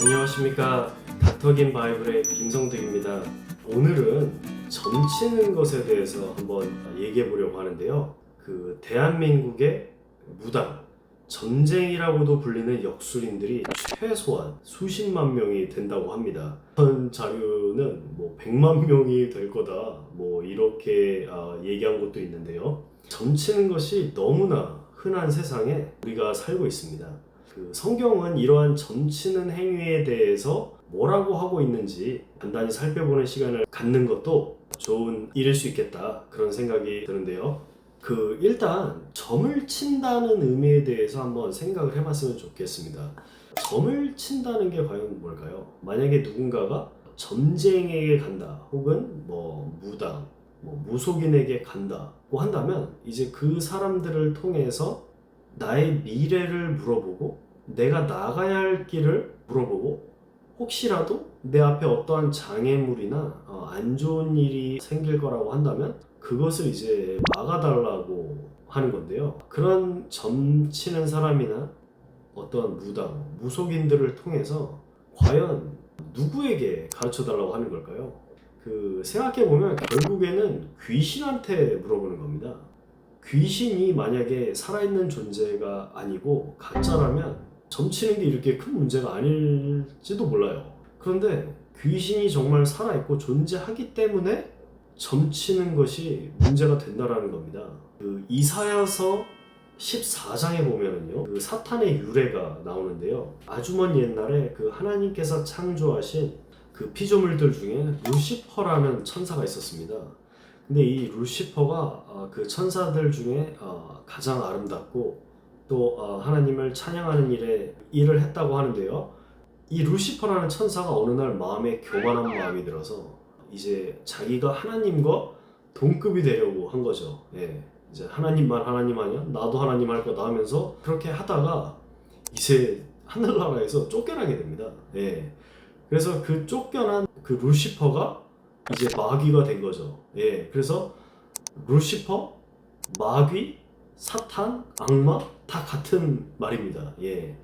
안녕하십니까 닥터긴 바이블의 김성득입니다. 오늘은 점치는 것에 대해서 한번 얘기해 보려고 하는데요. 그 대한민국의 무당 전쟁이라고도 불리는 역술인들이 최소한 수십만 명이 된다고 합니다. 현 자료는 뭐 100만 명이 될 거다 뭐 이렇게 아, 얘기한 것도 있는데요. 점치는 것이 너무나 흔한 세상에 우리가 살고 있습니다. 그 성경은 이러한 점치는 행위에 대해서 뭐라고 하고 있는지 간단히 살펴보는 시간을 갖는 것도 좋은 일일 수 있겠다 그런 생각이 드는데요. 그 일단 점을 친다는 의미에 대해서 한번 생각을 해봤으면 좋겠습니다. 점을 친다는 게 과연 뭘까요? 만약에 누군가가 점쟁이에게 간다, 혹은 뭐 무당, 뭐 무속인에게 간다고 한다면 이제 그 사람들을 통해서 나의 미래를 물어보고 내가 나가야 할 길을 물어보고 혹시라도 내 앞에 어떠한 장애물이나 어, 안 좋은 일이 생길 거라고 한다면 그것을 이제 막아달라고 하는 건데요. 그런 점치는 사람이나 어떤 무당, 무속인들을 통해서 과연 누구에게 가르쳐 달라고 하는 걸까요? 그 생각해 보면 결국에는 귀신한테 물어보는 겁니다. 귀신이 만약에 살아있는 존재가 아니고 가짜라면 점치는 게 이렇게 큰 문제가 아닐지도 몰라요. 그런데 귀신이 정말 살아있고 존재하기 때문에 점치는 것이 문제가 된다라는 겁니다. 그 이사야서 14장에 보면은요, 그 사탄의 유래가 나오는데요. 아주 먼 옛날에 그 하나님께서 창조하신 그 피조물들 중에 루시퍼라는 천사가 있었습니다. 근데 이 루시퍼가 어, 그 천사들 중에 어, 가장 아름답고 또 어, 하나님을 찬양하는 일에 일을 했다고 하는데요. 이 루시퍼라는 천사가 어느 날 마음에 교만한 마음이 들어서 이제 자기가 하나님과 동급이 되려고 한 거죠. 예. 이제 하나님만 하나님 아니야? 나도 하나님 할 거다 하면서 그렇게 하다가 이제 하늘나라에서 쫓겨나게 됩니다. 예. 그래서 그 쫓겨난 그 루시퍼가 이제 마귀가 된 거죠. 예. 그래서 루시퍼, 마귀, 사탄, 악마 다 같은 말입니다. 예.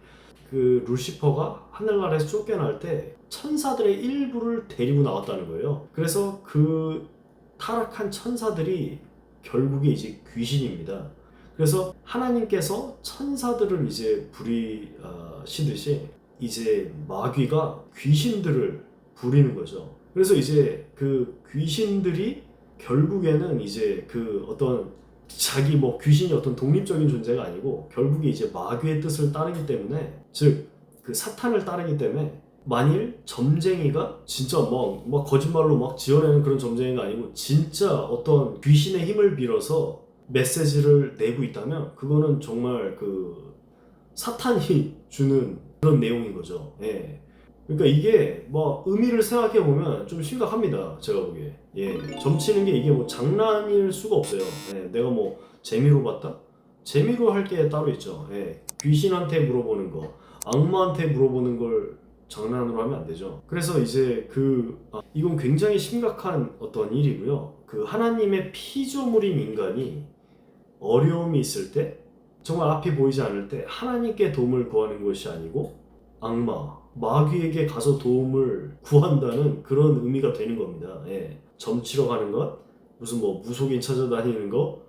그 루시퍼가 하늘나라에서 쫓겨날 때 천사들의 일부를 데리고 나왔다는 거예요. 그래서 그 타락한 천사들이 결국에 이제 귀신입니다. 그래서 하나님께서 천사들을 이제 부리시듯이 이제 마귀가 귀신들을 부리는 거죠. 그래서 이제 그 귀신들이 결국에는 이제 그 어떤 자기 뭐 귀신이 어떤 독립적인 존재가 아니고 결국에 이제 마귀의 뜻을 따르기 때문에 즉 그 사탄을 따르기 때문에 만일 점쟁이가 진짜 막, 막 거짓말로 막 지어내는 그런 점쟁이가 아니고 진짜 어떤 귀신의 힘을 빌어서 메시지를 내고 있다면 그거는 정말 그 사탄이 주는 그런 내용인 거죠. 예. 그러니까 이게 뭐 의미를 생각해 보면 좀 심각합니다. 제가 보기에. 예. 점치는 게 이게 뭐 장난일 수가 없어요. 예. 내가 뭐 재미로 봤다? 재미로 할 게 따로 있죠. 예. 귀신한테 물어보는 거, 악마한테 물어보는 걸 장난으로 하면 안 되죠. 그래서 이제 그 아, 이건 굉장히 심각한 어떤 일이고요. 그 하나님의 피조물인 인간이 어려움이 있을 때 정말 앞이 보이지 않을 때 하나님께 도움을 구하는 것이 아니고 악마, 마귀에게 가서 도움을 구한다는 그런 의미가 되는 겁니다. 예. 점치러 가는 것, 무슨 뭐 무속인 찾아다니는 거,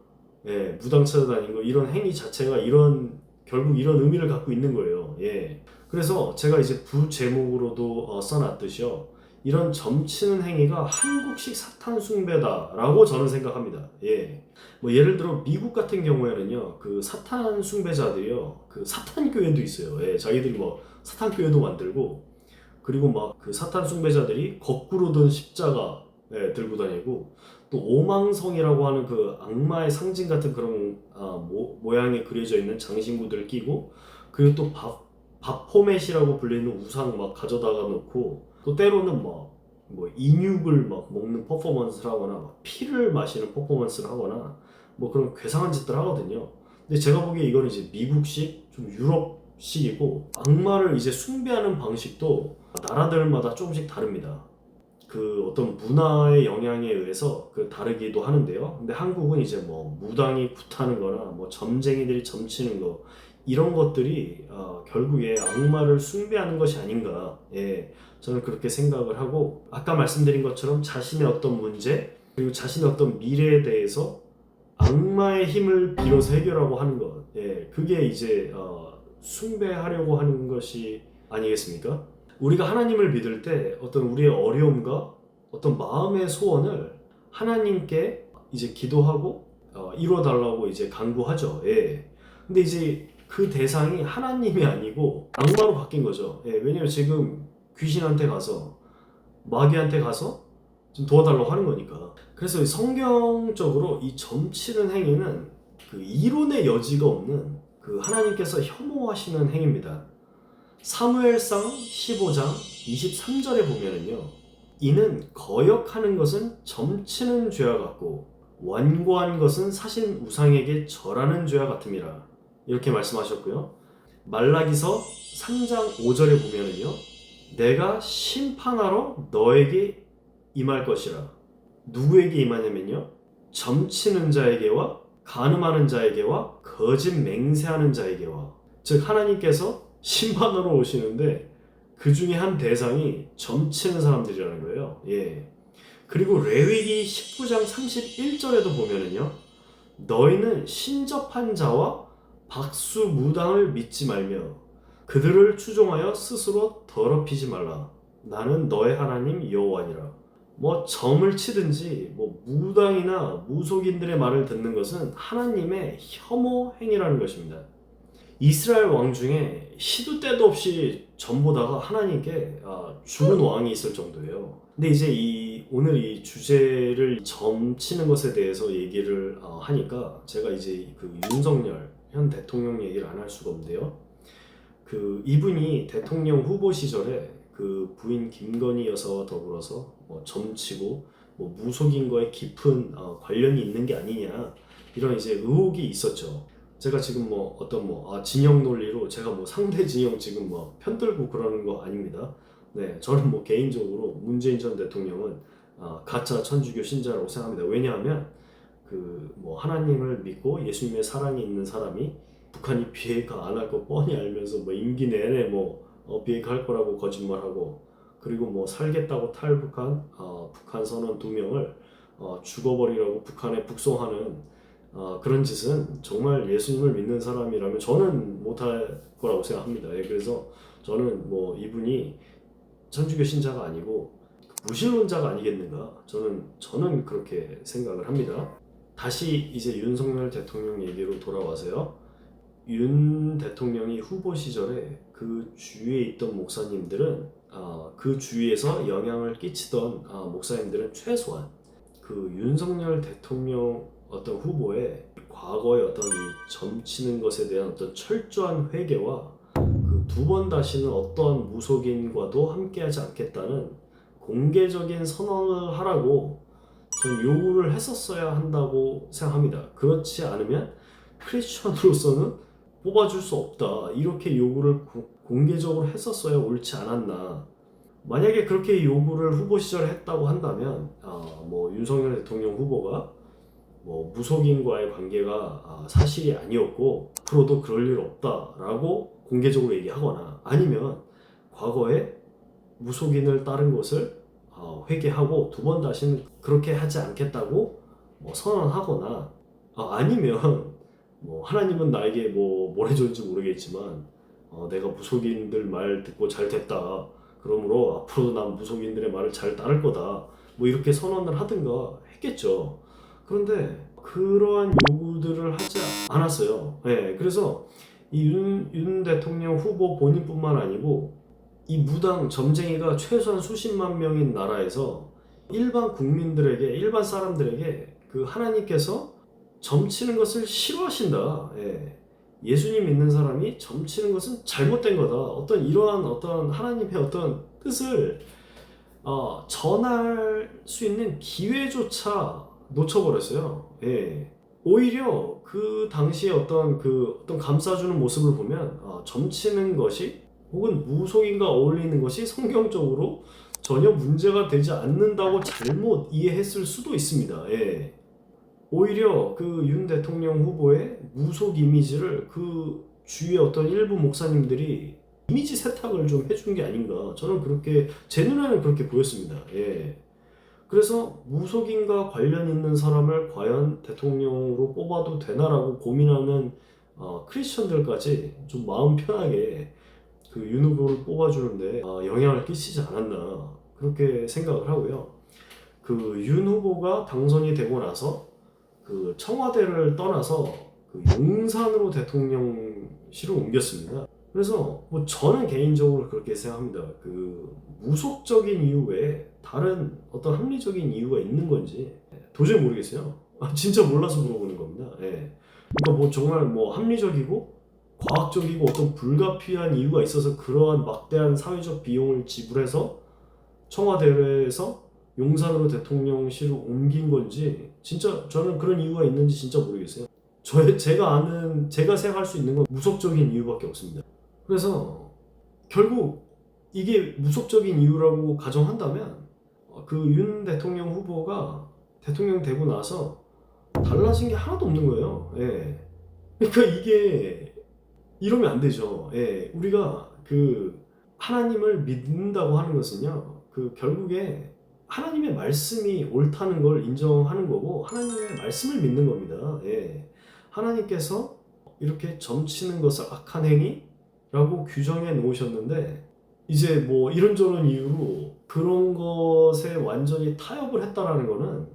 예, 무당 찾아다니는 거 이런 행위 자체가 이런 결국 이런 의미를 갖고 있는 거예요. 예. 그래서 제가 이제 부 제목으로도 어, 써놨듯이요. 이런 점치는 행위가 한국식 사탄 숭배다라고 저는 생각합니다. 예. 뭐 예를 들어 미국 같은 경우에는요. 그 사탄 숭배자들이요. 그 사탄 교회도 있어요. 예. 자기들이 뭐 사탄 교회도 만들고 그리고 막 그 사탄 숭배자들이 거꾸로 든 십자가 예, 들고 다니고 또 오망성이라고 하는 그 악마의 상징 같은 그런 아, 모, 모양이 그려져 있는 장신구들을 끼고 그리고 또 밥, 밥포맷이라고 불리는 우상 막 가져다가 놓고 또 때로는 막 뭐 인육을 막 먹는 퍼포먼스를 하거나 막 피를 마시는 퍼포먼스를 하거나 뭐 그런 괴상한 짓들 하거든요. 근데 제가 보기에 이건 이제 미국식 좀 유럽 식이고 악마를 이제 숭배하는 방식도 나라들마다 조금씩 다릅니다. 그 어떤 문화의 영향에 의해서 그 다르기도 하는데요. 근데 한국은 이제 뭐 무당이 굿하는 거나 뭐 점쟁이들이 점치는 거 이런 것들이 어, 결국에 악마를 숭배하는 것이 아닌가. 예, 저는 그렇게 생각을 하고 아까 말씀드린 것처럼 자신의 어떤 문제 그리고 자신의 어떤 미래에 대해서 악마의 힘을 빌어서 해결하고 하는 것. 예, 그게 이제 어, 숭배하려고 하는 것이 아니겠습니까? 우리가 하나님을 믿을 때 어떤 우리의 어려움과 어떤 마음의 소원을 하나님께 이제 기도하고 어, 이루어달라고 이제 간구하죠. 예. 근데 이제 그 대상이 하나님이 아니고 악마로 바뀐 거죠. 예, 왜냐면 지금 귀신한테 가서 마귀한테 가서 좀 도와달라고 하는 거니까. 그래서 이 성경적으로 이 점치는 행위는 그 이론의 여지가 없는 그 하나님께서 혐오하시는 행위입니다. 사무엘상 15장 23절에 보면은요. 이는 거역하는 것은 점치는 죄와 같고 완고한 것은 사신 우상에게 절하는 죄와 같음이라. 이렇게 말씀하셨고요. 말라기서 3장 5절에 보면은요. 내가 심판하러 너에게 임할 것이라. 누구에게 임하냐면요. 점치는 자에게와 간음하는 자에게와 거짓 맹세하는 자에게와 즉 하나님께서 심판하러 오시는데 그 중에 한 대상이 점치는 사람들이라는 거예요. 예. 그리고 레위기 19장 31절에도 보면은요. 너희는 신접한 자와 박수 무당을 믿지 말며 그들을 추종하여 스스로 더럽히지 말라. 나는 너의 하나님 여호와니라. 뭐 점을 치든지 뭐 무당이나 무속인들의 말을 듣는 것은 하나님의 혐오 행위라는 것입니다. 이스라엘 왕 중에 시도 때도 없이 점보다가 하나님께 아, 죽은 왕이 있을 정도예요. 근데 이제 이 오늘 이 주제를 점치는 것에 대해서 얘기를 어, 하니까 제가 이제 그 윤석열 현 대통령 얘기를 안 할 수가 없는데요. 그 이분이 대통령 후보 시절에 그 부인 김건희 여사와 더불어서 뭐 점치고 뭐 무속인과의 깊은 어, 관련이 있는 게 아니냐 이런 이제 의혹이 있었죠. 제가 지금 뭐 어떤 뭐 아, 진영 논리로 제가 뭐 상대 진영 지금 뭐 편들고 그러는 거 아닙니다. 네, 저는 뭐 개인적으로 문재인 전 대통령은 아, 가짜 천주교 신자라고 생각합니다. 왜냐하면 그 뭐 하나님을 믿고 예수님의 사랑이 있는 사람이 북한이 비핵화 안 할 거 뻔히 알면서 뭐 임기 내내 뭐 어, 비핵화할 거라고 거짓말하고 그리고 뭐 살겠다고 탈북한 어, 북한 선원 두 명을 어, 죽어버리라고 북한에 북송하는 어, 그런 짓은 정말 예수님을 믿는 사람이라면 저는 못할 거라고 생각합니다. 예, 그래서 저는 뭐 이분이 천주교 신자가 아니고 무신론자가 아니겠는가 저는 저는 그렇게 생각을 합니다. 다시 이제 윤석열 대통령 얘기로 돌아와서요. 윤 대통령이 후보 시절에 그 주위에 있던 목사님들은 아, 그 주위에서 영향을 끼치던 아, 목사님들은 최소한 그 윤석열 대통령 어떤 후보의 과거의 어떤 이 점치는 것에 대한 어떤 철저한 회개와 그 두 번 다시는 어떠한 무속인과도 함께하지 않겠다는 공개적인 선언을 하라고 전 요구를 했었어야 한다고 생각합니다. 그렇지 않으면 크리스천으로서는 뽑아줄 수 없다. 이렇게 요구를 고- 공개적으로 했었어야 옳지 않았나. 만약에 그렇게 요구를 후보 시절에 했다고 한다면, 아, 뭐 윤석열 대통령 후보가 뭐 무속인과의 관계가 아, 사실이 아니었고 앞으로도 그럴 일 없다라고 공개적으로 얘기하거나 아니면 과거에 무속인을 따른 것을 어, 회개하고 두 번 다시는 그렇게 하지 않겠다고 뭐 선언하거나 아, 아니면 뭐 하나님은 나에게 뭐 뭘 해줬는지 모르겠지만 어, 내가 무속인들 말 듣고 잘 됐다. 그러므로 앞으로도 난 무속인들의 말을 잘 따를 거다. 뭐 이렇게 선언을 하든가 했겠죠. 그런데 그러한 요구들을 하지 않았어요. 네, 그래서 이윤 윤 대통령 후보 본인뿐만 아니고 이 무당 점쟁이가 최소한 수십만 명인 나라에서 일반 국민들에게 일반 사람들에게 그 하나님께서 점치는 것을 싫어하신다. 예. 예수님 믿는 사람이 점치는 것은 잘못된 거다. 어떤 이러한 어떤 하나님의 어떤 뜻을 어, 전할 수 있는 기회조차 놓쳐버렸어요. 예. 오히려 그 당시에 어떤 그 어떤 감싸주는 모습을 보면 어, 점치는 것이 혹은 무속인과 어울리는 것이 성경적으로 전혀 문제가 되지 않는다고 잘못 이해했을 수도 있습니다. 예. 오히려 그 윤 대통령 후보의 무속 이미지를 그 주위의 어떤 일부 목사님들이 이미지 세탁을 좀 해준 게 아닌가 저는 그렇게 제 눈에는 그렇게 보였습니다. 예. 그래서 무속인과 관련 있는 사람을 과연 대통령으로 뽑아도 되나라고 고민하는 어, 크리스천들까지 좀 마음 편하게 그 윤 후보를 뽑아주는데 어, 영향을 끼치지 않았나 그렇게 생각을 하고요. 그 윤 후보가 당선이 되고 나서 그 청와대를 떠나서 그 용산으로 대통령실을 옮겼습니다. 그래서 뭐 저는 개인적으로 그렇게 생각합니다. 그 무속적인 이유 외에 다른 어떤 합리적인 이유가 있는 건지 도저히 모르겠어요. 아, 진짜 몰라서 물어보는 겁니다. 예. 그러니까 뭐 정말 뭐 합리적이고 과학적이고 어떤 불가피한 이유가 있어서 그러한 막대한 사회적 비용을 지불해서 청와대에서 용산으로 대통령실을 옮긴 건지 진짜 저는 그런 이유가 있는지 진짜 모르겠어요. 저 제가 아는 제가 생각할 수 있는 건 무속적인 이유밖에 없습니다. 그래서 결국 이게 무속적인 이유라고 가정한다면 어, 그윤 대통령 후보가 대통령 되고 나서 달라진 게 하나도 없는 거예요. 예. 그러니까 이게 이러면 안 되죠. 예. 우리가 그 하나님을 믿는다고 하는 것은요. 그 결국에 하나님의 말씀이 옳다는 걸 인정하는 거고 하나님의 말씀을 믿는 겁니다. 예. 하나님께서 이렇게 점치는 것을 악한 행위라고 규정해 놓으셨는데 이제 뭐 이런저런 이유로 그런 것에 완전히 타협을 했다라는 거는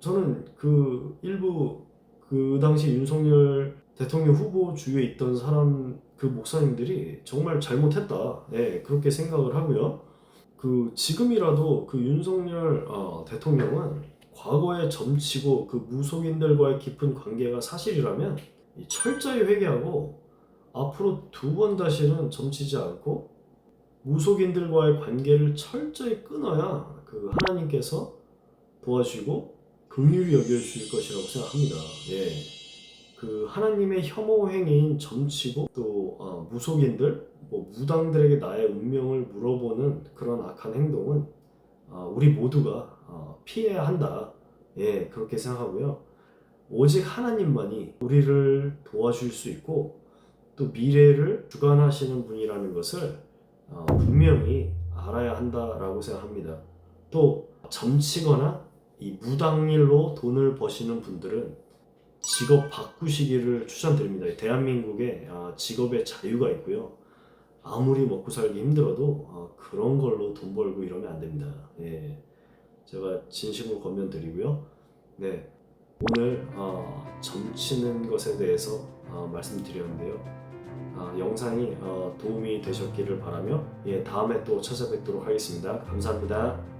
저는 그 일부 그 당시 윤석열 대통령 후보 주위에 있던 사람 그 목사님들이 정말 잘못했다. 예, 그렇게 생각을 하고요. 그 지금이라도 그 윤석열 어, 대통령은 과거에 점치고 그 무속인들과의 깊은 관계가 사실이라면 이 철저히 회개하고 앞으로 두 번 다시는 점치지 않고 무속인들과의 관계를 철저히 끊어야 그 하나님께서 도와주시고 긍휼히 여겨주실 것이라고 생각합니다. 예. 그 하나님의 혐오 행위인 점치고 또 어, 무속인들, 뭐 무당들에게 나의 운명을 물어보는 그런 악한 행동은 어, 우리 모두가 어, 피해야 한다. 예, 그렇게 생각하고요. 오직 하나님만이 우리를 도와줄 수 있고 또 미래를 주관하시는 분이라는 것을 어, 분명히 알아야 한다라고 생각합니다. 또 점치거나 이 무당일로 돈을 버시는 분들은 직업 바꾸시기를 추천드립니다. 대한민국에 아, 직업의 자유가 있고요. 아무리 먹고 살기 힘들어도 아, 그런 걸로 돈 벌고 이러면 안 됩니다. 예, 제가 진심으로 권면 드리고요. 네, 오늘 어, 점치는 것에 대해서 어, 말씀드렸는데요. 아, 영상이 어, 도움이 되셨기를 바라며 예, 다음에 또 찾아뵙도록 하겠습니다. 감사합니다.